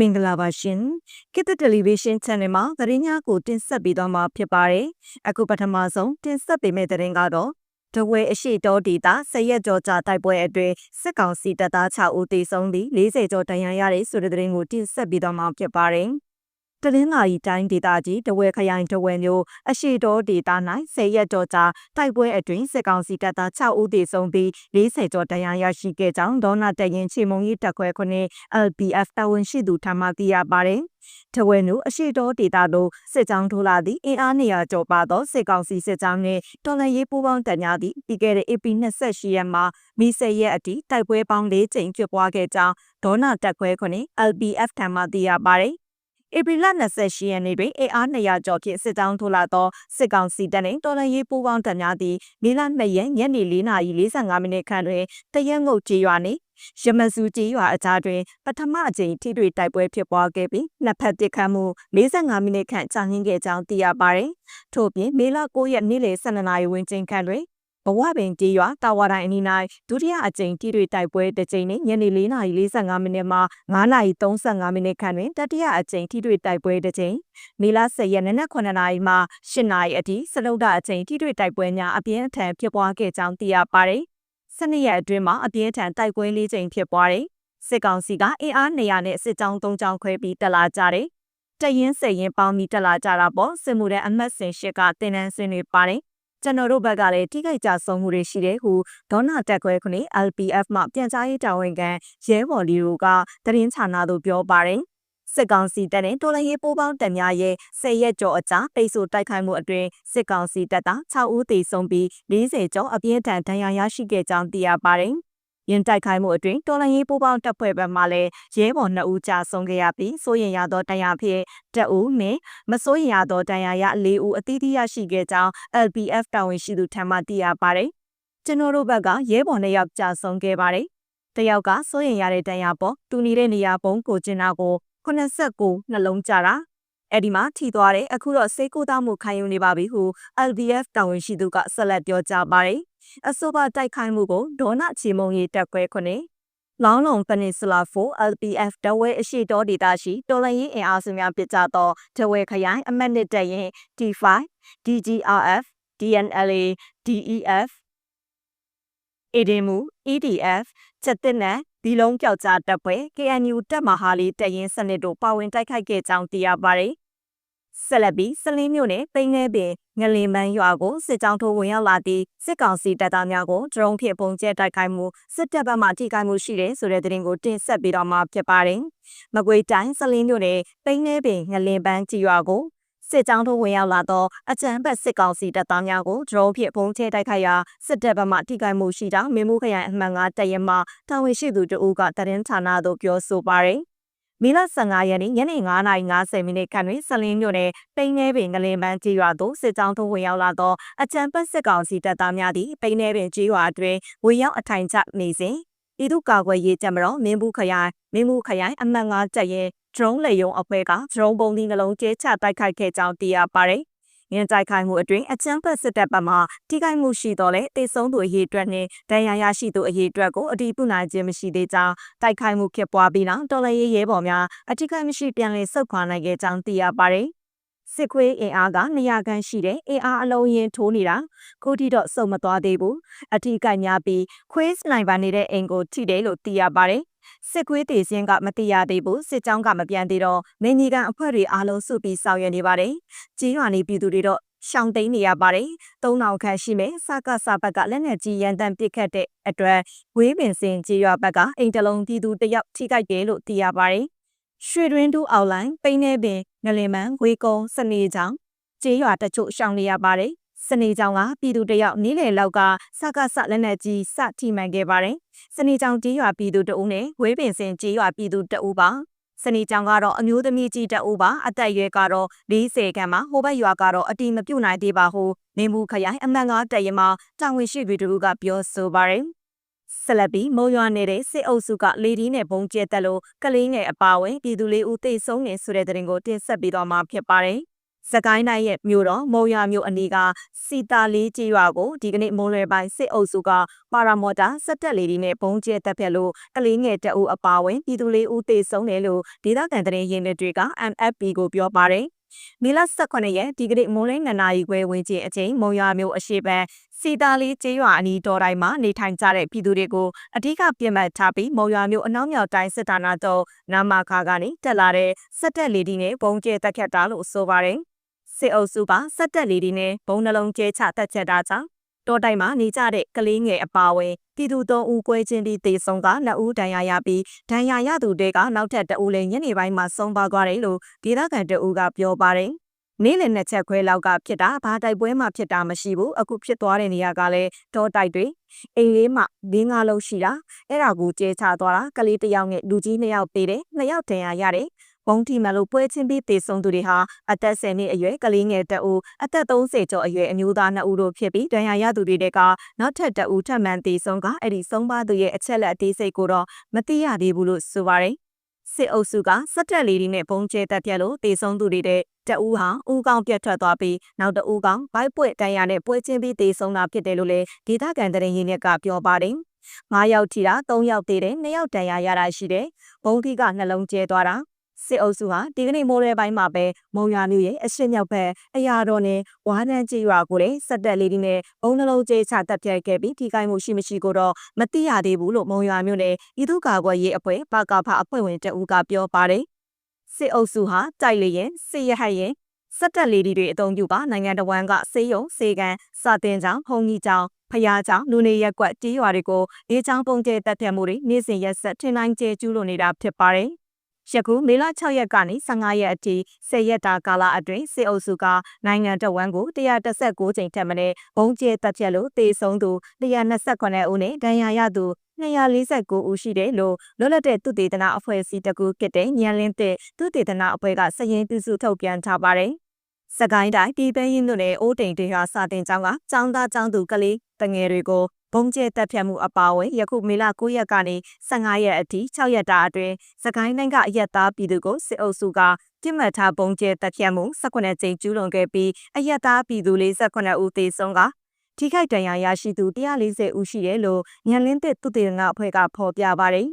မင်္ဂလာပါရှင်ကိတ္တတယ်လီဗီရှင်း channel မှာသတင်းများကိုတင်ဆက်ပေးသွားမှာဖြစ်ပါတယ်အခုပထမဆုံးတင်ဆက်ပေးမယ့်သတင်းကတော့တဝဲအရှိတောဒေတာဆရက်ကြောကြာတိုက်ပွဲအတွင်းစစ်ကောင်စီတပ်သား6ဦးသေဆုံးပြီး40ကျော်ဒဏ်ရာရတဲ့ဆိုတဲ့သတင်းကိုတင်ဆက်ပေးသွားမှာဖြစ်ပါတယ် တလင်းလာရီတိုင်းဒေသကြီးတဝဲခရိုင်တဝဲမျိုးအရှိတော်ဒေသ၌ဆယ်ရက်ကျော်ကြာတိုက်ပွဲအတွင်းစစ်ကောင်စီတပ်သား6ဦးသေဆုံးပြီး40ကျော်ဒဏ်ရာရရှိခဲ့ကြောင်းဒေါနာတရင်ချေမုံကြီးတပ်ခွဲခုနှစ် LPF တာဝန်ရှိသူထံမှသိရပါတယ်။တဝဲနုအရှိတော်ဒေသသို့စစ်ကြောင်းထိုးလာသည့်အင်အားနေရာကျော်ပါသောစစ်ကောင်စီစစ်ကြောင်းနှင့်တော်လှန်ရေးပူးပေါင်းတပ်များသည့်ပြီးခဲ့တဲ့ AP 28ရက်မှာမီဆယ်ရက်အထိတိုက်ပွဲပေါင်း၄ကြိမ်ဖြစ်ပွားခဲ့ကြောင်းဒေါနာတပ်ခွဲခုနှစ် LPF ထံမှသိရပါတယ်။ ဧပြီလ28ရက်နေ့တွင်အေအား200ကျော်ဖြင့်စစ်တောင်းထိုးလာသောစစ်ကောင်စီတပ်နှင့်တော်လှန်ရေးပူးပေါင်းတပ်များသည်မေလ2ရက်ညနေ4:45မိနစ်ခန့်တွင်တရက်ငုတ်ကြေးရွာနှင့်ရမစုကြေးရွာအကြားတွင်ပထမအကြိမ်ထိတွေ့တိုက်ပွဲဖြစ်ပွားခဲ့ပြီးနှစ်ဖက်တစ်ခတ်မှု45မိနစ်ခန့်ကြာမြင့်ခဲ့ကြောင်းသိရပါသည်။ထို့ပြင်မေလ9ရက်နေ့လယ်12နာရီဝန်းကျင်ခန့်တွင် ဘဝပင်ကြေးရွာတာဝါတိုင်းအနီး၌ဒုတိယအကြိမ်ထိတွေ့တိုက်ပွဲတစ်ကြိမ်နဲ့ညနေ4:45မိနစ်မှ9:35မိနစ်ခန့်တွင်တတိယအကြိမ်ထိတွေ့တိုက်ပွဲတစ်ကြိမ်မေလ10ရက်နေ့နက်9နာရီမှ10နာရီအထိစလုဒအကြိမ်ထိတွေ့တိုက်ပွဲများအပြင်းအထန်ဖြစ်ပွားခဲ့ကြောင်းသိရပါတယ်။စနစ်ရက်အတွင်းမှာအပြင်းထန်တိုက်ပွဲ၄ကြိမ်ဖြစ်ပွားတယ်။စစ်ကောင်စီကအင်အား200နဲ့စစ်ကြောင်း3ကြောင်းခွဲပြီးတက်လာကြတယ်။တရင်စရင်ပေါင်းပြီးတက်လာကြတာပေါ့စစ်မှုတဲ့အမတ်စင်ရှစ်ကတင်နန်းစင်တွေပါတယ် ကျွန်တော်တို့ဘက်ကလည်းထိခိုက်ကြဆုံးမှုတွေရှိတယ်ဟုဒေါနာတက်ခွဲခုနှစ် LPF မှပြန်ကြားရေးတာဝန်ခံရဲဘော်လီတို့ကသတင်းဌာနသို့ပြောပါတယ်စစ်ကောင်စီတပ်နဲ့တော်လှန်ရေးပိုးပေါင်းတပ်များရဲ့၁၀ရက်ကျော်အကြာပိတ်ဆို့တိုက်ခိုက်မှုအတွင်းစစ်ကောင်စီတပ်သား6ဦးသေဆုံးပြီး40ကျော်အပြင်းထန်ဒဏ်ရာရရှိခဲ့ကြောင်းသိရပါတယ်။ ရင်တိုက်ခိုက်မှုအတွင်းတော်လန်ရေးပူးပေါင်းတပ်ဖွဲ့ဘက်မှလည်းရဲဘော်2ဦးကြာဆုံးခဲ့ရပြီးစိုးရင်ရသောတရားဖြင့်တဦးနဲ့မစိုးရင်ရသောတရားရ4ဦးအသီးသီးရရှိခဲ့ကြောင်း LPF တာဝန်ရှိသူထံမှသိရပါတယ်။ကျွန်တော်တို့ဘက်ကရဲဘော်2ယောက်ကြာဆုံးခဲ့ပါတယ်။တယောက်ကစိုးရင်ရတဲ့တရားပေါ်တူနေတဲ့နေရာပုံကိုကျင်နာကို89နှလုံးကြတာအဲ့ဒီမှာထီသွားတယ်အခုတော့စိတ်ကိုသားမှုခံယူနေပါပြီဟု LBF တာဝန်ရှိသူကဆက်လက်ပြောကြားပါတယ် အဆိုပါတိုက်ခိုက်မှုကိုဒေါနချီမုံရီတက်ခွဲခုနှစ်လောင်းလုံးပနီဆူလာ4 LPF တဝဲအရှိတော်ဒေတာရှိတော်လန်ရေးအင်အားစုများပြကြသောတဝဲခရိုင်အမတ်နှစ်တက်ရင် T5 DGRF DNLA DEF အေဒင်မူ EDF ချက်တင်နဲ့ဒီလုံးပြောက်ကြားတပ်ဖွဲ့ KNU တပ်မဟာလေးတရင်စနစ်တို့ပါဝင်တိုက်ခိုက်ခဲ့ကြောင်းသိရပါတယ် ဆက်လက်ပြီးစလင်းမြို့နယ်ပိန်းငဲပင်ငလင်မန်းရွာကိုစစ်ကြောင်းထိုးဝင်ရောက်လာသည့်စစ်ကောင်စီတပ်သားများကိုဒရုန်းဖြင့်ပုံကျဲတိုက်ခိုက်မှုစစ်တပ်ဘက်မှထိခိုက်မှုရှိတယ်ဆိုတဲ့သတင်းကိုတင်ဆက်ပေးတော့မှာဖြစ်ပါတယ်။မကွေတိုင်းစလင်းမြို့နယ်ပိန်းငဲပင်ငလင်ပန်းကြီးရွာကိုစစ်ကြောင်းထိုးဝင်ရောက်လာသောအကြမ်းဖက်စစ်ကောင်စီတပ်သားများကိုဒရုန်းဖြင့်ပုံကျဲတိုက်ခိုက်ရာစစ်တပ်ဘက်မှထိခိုက်မှုရှိကြောင်းမင်းမှုခရိုင်အမှန်9တရမတာဝန်ရှိသူတို့ကတရင်ဌာနသို့ပြောဆိုပါတယ်။ မေလ15ရက်နေ့ညနေ9:50မိနစ်ခန့်တွင်ဆလင်းမြို့နယ်ပိန်းနေပင်ကလင်ပန်းကြီးရွာသို့စစ်ကြောင်းထိုးဝင်ရောက်လာသောအကြံပတ်စစ်ကောင်စီတပ်သားများသည်ပိန်းနေပင်ကြီးရွာအတွင်းဝင်ရောက်အထိုင်ချနေစဉ်ပြည်သူ့ကာကွယ်ရေးတပ်မတော်မင်းဘူးခရိုင်မင်းဘူးခရိုင်အမှတ်9တပ်ရဲ့ drone လေယုံအဖွဲ့က drone ပုံသီးနှလုံးကျဲချတိုက်ခိုက်ခဲ့ကြောင်းသိရပါတယ် ငင်းတိုက်ခိုက်မှုအတွင်းအချမ်းဖက်စစ်တပ်ဘက်မှထိခိုက်မှုရှိတော့လဲတေဆုံးသူအရေးအတွက်နဲ့ဒဏ်ရာရရှိသူအရေးအတွက်ကိုအတည်ပြုနိုင်ခြင်းမရှိသေးကြောင်းတိုက်ခိုက်မှုဖြစ်ပွားပြီးနောက်တော်လှန်ရေးရဲဘော်များအထိခိုက်မရှိပြန်လည်ဆုတ်ခွာနိုင်ခဲ့ကြောင်းသိရပါတယ်စစ်ခွေးအင်အားက200ခန်းရှိတဲ့အင်အားအလုံးရင်ထိုးနေတာကိုတီတော့စုံမသွားသေးဘူးအထီးကများပြီးခွေးစနိုက်ပါနေတဲ့အိမ်ကိုထိတယ်လို့သိရပါတယ် စစ်ကွေးတေစင်းကမတိရသေးဘူးစစ်ကြောင်းကမပြန်သေးတော့မင်းကြီးကန်အဖွဲ့တွေအားလုံးစုပြီးဆောင်ရွက်နေပါတယ်ကြီးရွာနေပြည်သူတွေတော့ရှောင်းသိမ်းနေရပါတယ်သုံးနောင်ခန့်ရှိမယ်စကစဘက်ကလက်နက်ကြီးရန်တမ်းပစ်ခတ်တဲ့အတွက်ဝေးပင်စင်ကြီးရွာဘက်ကအိမ်တလုံးပြည်သူတယောက်ထိခိုက်တယ်လို့သိရပါတယ်ရွှေတွင်းတူအောက်လိုင်းပိန်းနေပင်ငလင်မန်ဝေကုံစနေချောင်းကျေးရွာတချို့ရှောင်နေရပါတယ် စနေကြောင်ကပြည်သူတယောက်နီးလေလောက်ကစကစလက်နက်ကြီးစထိမှန်ခဲ့ပါတယ်။စနေကြောင်ကြေးရွာပြည်သူတအုပ်နဲ့ဝေးပင်စင်ကြေးရွာပြည်သူတအုပ်ပါ။စနေကြောင်ကတော့အမျိုးသမီးကြီးတအုပ်ပါအသက်ရွယ်ကတော့40ခန့်မှာဟိုဘက်ရွာကတော့အတိမပြုတ်နိုင်သေးပါဟုနေမှုခရိုင်အမှန်ကားတရမတာဝန်ရှိသူတို့ကပြောဆိုပါတယ်။ဆလပီမုံရွာနေတဲ့စစ်အုပ်စုကလေဒီနဲ့ဘုံကျဲတက်လို့ကလေးငယ်အပါဝင်ပြည်သူလေးဦးသေဆုံးနေဆိုတဲ့တဲ့ရင်ကိုတင်ဆက်ပေးတော့မှာဖြစ်ပါတယ်။ စကိုင်းတိုင်းရဲ့မြို့တော်မုံရမြို့အနီးကစီတာလေးကြီးရွာကိုဒီကနေ့မိုးလွယ်ပိုင်းစစ်အုပ်စုကပါရာမော်တာစက်တက်လေဒီနဲ့ဘုံကျဲတပ်ဖြတ်လို့ကလေးငယ်တအုပ်အပါဝင်ပြည်သူလေးဦးသေဆုံးတယ်လို့ဒေသခံသတင်းရင်းမြစ်တွေက MFP ကိုပြောပါတယ်။မီလ18ရက်ဒီကနေ့မိုးလင်း2နာရီခွဲဝန်းကျင်အချိန်မုံရမြို့အရှိဘက်စီတာလေးကျေးရွာအနီးတော်တိုင်းမှာနေထိုင်ကြတဲ့ပြည်သူတွေကိုအထူးကပြစ်မှတ်ထားပြီးမုံရွာမြို့အနောက်မြောက်တိုင်းစစ်ဌာနချုပ်နာမခါကနေတက်လာတဲ့စက်တက်လေဒီနဲ့ဘုံကျဲတက်ခတ်တာလို့ဆိုပါတယ်။ စစ်အုပ်စုကစက်တက်လေဒီနဲ့ဘုံနှလုံးကျဲချတက်ချက်တာကြောင့်တော်တိုင်မှာနေကြတဲ့ကလေးငယ်အပါအဝင်ပြည်သူသုံးဦးကွဲချင်းပြီးတေဆုံးကနှစ်ဦးဒဏ်ရာရပြီးဒဏ်ရာရသူတွေကနောက်ထပ်တအူးလည်းညနေပိုင်းမှာဆုံးပါသွားတယ်လို့ဒေသခံတအူးကပြောပါတယ်။နေ့လယ်နှစ်ချက်ခွဲလောက်ကဖြစ်တာဘာတိုက်ပွဲမှဖြစ်တာမရှိဘူးအခုဖြစ်သွားတဲ့နေရာကလည်းတောတိုက်တွေအိမ်လေးမှ၄၅လုံးရှိတာအဲ့ဒါကိုကျဲချသွားတာကလေးတစ်ယောက်နဲ့လူကြီးနှစ်ယောက်သေးတယ်နှစ်ယောက်ဒဏ်ရာရတယ် ဘုံတီမလို့ပွဲချင်းပြီးတေဆုံးသူတွေဟာအသက်10နှစ်အရွယ်ကလေးငယ်တအူအသက်30ကျော်အရွယ်အမျိုးသား2ဦးတို့ဖြစ်ပြီးဒဏ်ရာရသူတွေတဲ့ကနောက်ထပ်တအူထပ်မံတေဆုံးကအဲ့ဒီဆုံးပါသူရဲ့အချက်လက်အသေးစိတ်ကိုတော့မသိရသေးဘူးလို့ဆိုပါတယ်စစ်အုပ်စုကစက်တက်လေးတွေနဲ့ဘုံကျဲတက်ပြက်လို့တေဆုံးသူတွေတဲ့တအူးဟာဦးကောင်ပြတ်ထွက်သွားပြီးနောက်တအူးကောင်ဘိုက်ပွက်တန်ရနဲ့ပွဲချင်းပြီးတေဆုံးတာဖြစ်တယ်လို့လည်းဒေသခံသတင်းရင်းမြစ်ကပြောပါတယ်။၅ယောက်ထိတာ၃ယောက်သေးတယ်၂ယောက်တန်ရရတာရှိတယ်။ဘုံထိကနှလုံးကျဲသွားတာ စစ်အုပ်စုဟာဒီကနေ့မိုးရဲပိုင်းမှာပဲမုံရွာမြို့ရဲ့အရှင်းမြောက်ဘက်အရာတော်နဲ့ဝါးတန်းကြီးရွာကိုလည်းစက်တက်လေးတွေနဲ့ဘုံနှလုံးကျဲချတပ်ပြတ်ခဲ့ပြီးထိခိုက်မှုရှိမရှိကိုတော့မသိရသေးဘူးလို့မုံရွာမြို့နယ်ဤသူကာကွယ်ရေးအဖွဲ့ပကဖအဖွဲ့ဝင်တဦးကပြောပါတယ်စစ်အုပ်စုဟာတိုက်လေရင်စစ်ရဟတ်ရင်စက်တက်လေးတွေအုံပြုပါနိုင်ငံတော်ဝန်ကစေယုံစေကန်စာတင်ကြောင်ဖုန်ကြီးကြောင်ဖျားကြောင်လူနေရက်ကွက်တီးရွာတွေကိုအေးချောင်းပုံကျဲတက်ပြတ်မှုတွေနေ့စဉ်ရက်ဆက်ထင်တိုင်းကျဲကျူးလွန်နေတာဖြစ်ပါတယ် ယခုမေလ6ရက်ကနေ15ရက်အထိ10ရက်တာကာလအတွင်းစစ်အုပ်စုကနိုင်ငံတော်ဝန်ကို139ကြိမ်ထက်မနည်းဘုံကျဲတပ်ဖြတ်လို့တေဆုံးသူ128ဦးနဲ့ဒဏ်ရာရသူ249ဦးရှိတယ်လို့လွတ်လပ်တဲ့သူတေသနာအဖွဲ့အစည်းတကူဖြစ်တဲ့ညံလင်းတဲ့သူတေသနာအဖွဲ့ကစရင်ပြုစုထုတ်ပြန်ထားပါတယ်။စကိုင်းတိုင်းပြည်ပင်းရင်တို့နဲ့အိုးတိန်တေဟာစာတင်ကျောင်းကကျောင်းသားကျောင်းသူကလေးတငယ်တွေကို ဘုံကျဲတက်ဖြတ်မှုအပါအဝင်ယခုမေလ9ရက်ကနေ15ရက်အထိ6ရက်တာအတွင်းစကိုင်းတိုင်းကအရက်သားပြည်သူကိုစစ်အုပ်စုကပြစ်မှတ်ထားဘုံကျဲတက်ဖြတ်မှု18ကြိမ်ကျူးလွန်ခဲ့ပြီးအရက်သားပြည်သူ48ဦးသေဆုံးကထိခိုက်ဒဏ်ရာရရှိသူ140ဦးရှိတယ်လို့ညံလင်းတဲ့သူတေငါအဖွဲ့ကဖော်ပြပါတယ်